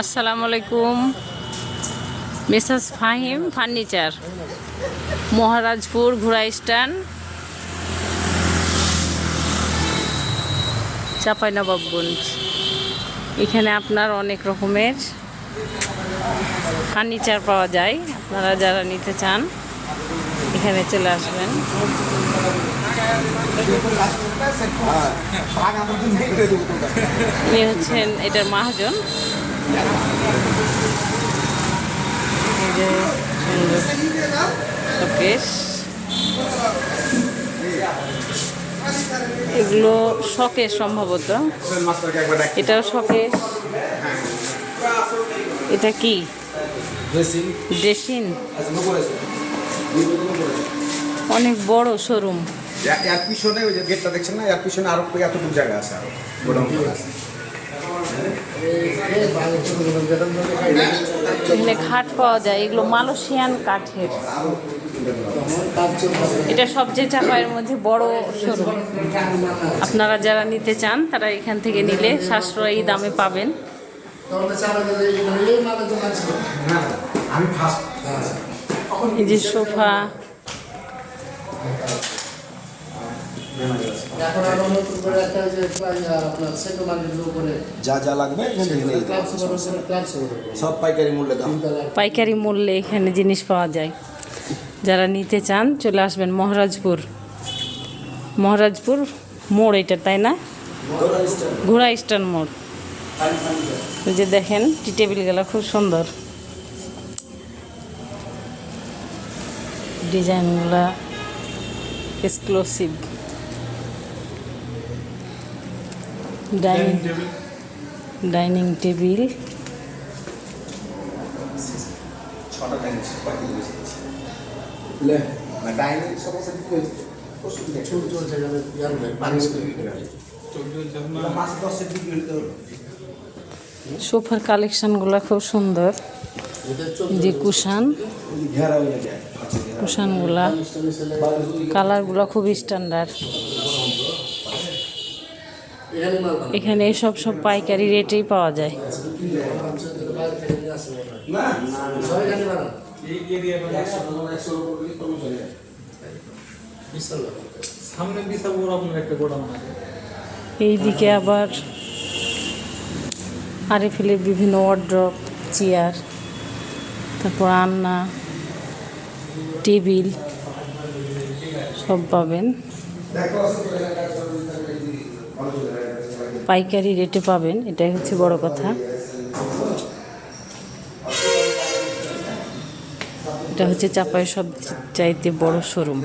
আসসালামু আলাইকুম। Mrs Fahim furniture Maharajpur ঘোড়া স্ট্যান্ড চাঁপাইনবাবগঞ্জ। এখানে আপনার অনেক রকমের ফার্নিচার পাওয়া যায়। আপনারা যারা নিতে চান এখানে চলে আসবেন। ইনি হচ্ছেন এটার মহাজন। এগুলো শখের সম্ভবত। এটাও শখের এটা কি? ড্রেসিং অনেক বড় শোরুম। এর পিছনে ওই যে গেটটা দেখছেন না? এর পিছনে আরও এতটুকু জায়গা আছে আরও। এখানে খাট পাওয়া যায়, এগুলো মালয়েশিয়ান কাঠের। এটা সবচেয়ে চাপায়ের মধ্যে বড় শোরুম আপনারা যারা নিতে চান, তারা এখান থেকে নিলে সাশ্রয়ী দামে পাবেন। এই যে সোফা। এখন আরও নতুন করে একটা যে আপনার সেটু উপরে। যা যা লাগবে এখান থেকে নিয়ে ক্লাব সুপার ক্লাব সুপার সব পাইকারি মূল্যে দাম। পাইকারি মূল্যে এখানে জিনিস পাওয়া যায়। যারা নিতে চান চলে আসবেন মহারাজপুর। মহারাজপুর মোড় এটা তাই না? ঘোড়া স্ট্যান্ড মোড়। এই যে দেখেন টি টেবিলগুলো খুব সুন্দর। ডিজাইনগুলা এক্সক্লুসিভ ডাইনিং ডাইনিং টেবিল ছটা ডাইনিং না ডাইনিং সমস্যা কি হয়েছে চুল চলছে যাবে ইয়ার নেই পানি মাছ দশের দিকে হইতে হলো সোফার কালেকশনগুলো খুব সুন্দর। যে কুশান। ঘেরা যায়। কুশানগুলা। কালারগুলো খুব স্ট্যান্ডার্ড এখানে সব সব পাইকারি রেটেই পাওয়া যায়। এইদিকে আবার আরএফএলের বিভিন্ন ওয়ার্ড্রপ চেয়ার তারপর আন্না টেবিল সব পাবেন। পাইকারি রেটে পাবেন এটাই হচ্ছে বড় কথা। এটা হচ্ছে চাপাই সব চাইতে বড় শোরুম